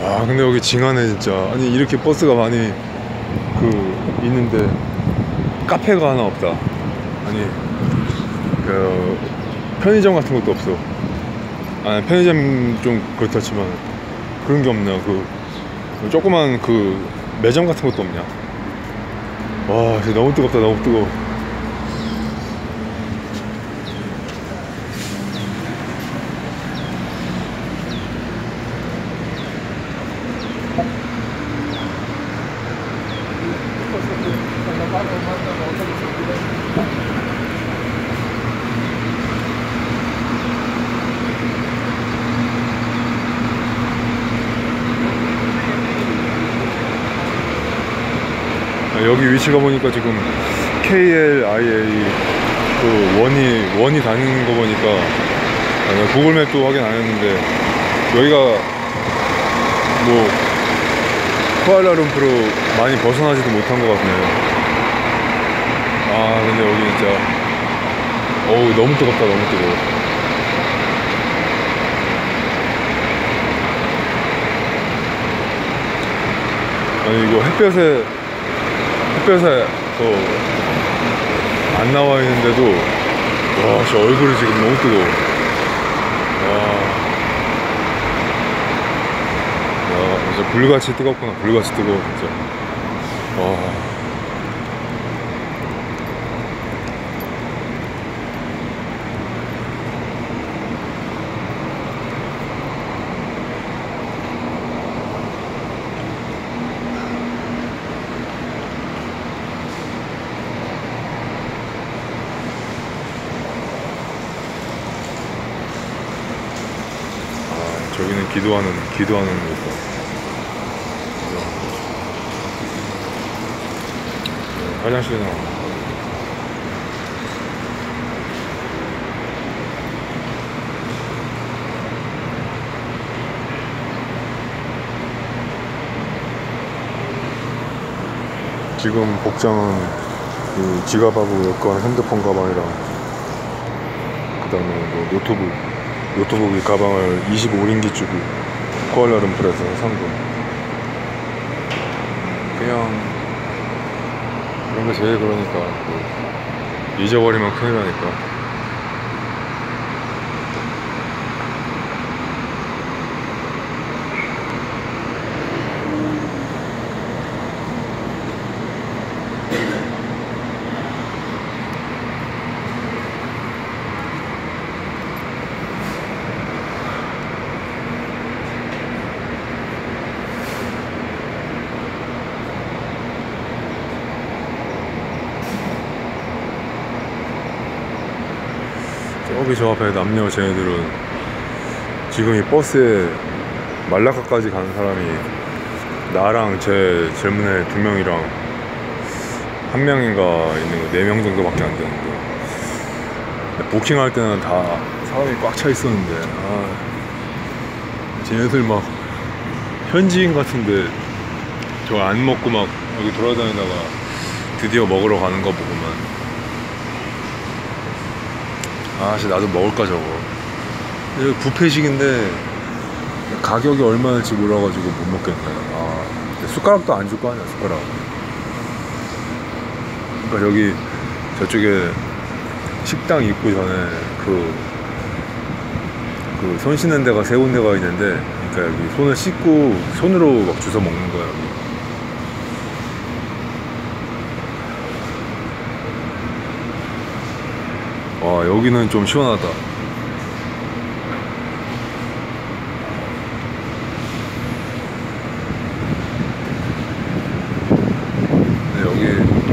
와 근데 여기 징하네 진짜. 아니 이렇게 버스가 많이 그 있는데 카페가 하나 없다. 아니 그 편의점 같은 것도 없어. 아 편의점 좀 그렇다 치만 그런 게 없냐 그. 조그만 그 매점 같은 것도 없냐? 와 진짜 너무 뜨겁다 너무 뜨거워 여기 위치가 보니까 지금 KLIA 그 원이 원이 다니는 거 보니까 아, 내가 구글맵도 확인 안 했는데 여기가 뭐 쿠알라룸푸르 많이 벗어나지도 못한 것 같네요. 아 근데 여기 진짜 어우 너무 뜨겁다 너무 뜨거워. 아니 이거 햇볕에 햇볕에 더안 나와 있는데도 와 진짜 얼굴이 지금 너무 뜨거워. 와, 야 진짜 불같이 뜨겁구나. 불같이 뜨거워 진짜. 와 저기는 기도하는 기도하는 곳. 네, 화장실에 나와. 지금 복장은 그 지갑하고 여권, 핸드폰 가방이랑 그 다음에 뭐 노트북 노트북 이 가방을 25링기 주고 쿠알라룸푸르에서 산 거. 그냥 그런 게 제일 그러니까 뭐 잊어버리면 큰일 나니까. 저기 저 앞에 남녀 쟤네들은 지금 이 버스에 말라카까지 가는 사람이 나랑 제애두 명이랑 한 명인가 있는 거네명 정도밖에 안 되는데. 부킹할 때는 다 사람이 꽉 차 있었는데 아 쟤네들 막 현지인 같은데 저 안 먹고 막 여기 돌아다니다가 드디어 먹으러 가는 거 보고만 아씨 나도 먹을까 저거. 여기 뷔페식인데 가격이 얼마일지 몰라가지고 못 먹겠네. 아 숟가락도 안 줄 거 아니야 숟가락. 그러니까 여기 저쪽에 식당 입구 전에 그, 그 손 씻는 데가 세 군데가 있는데 그러니까 여기 손을 씻고 손으로 막 주워 먹는 거야 여기. 와 여기는 좀 시원하다. 근데 여기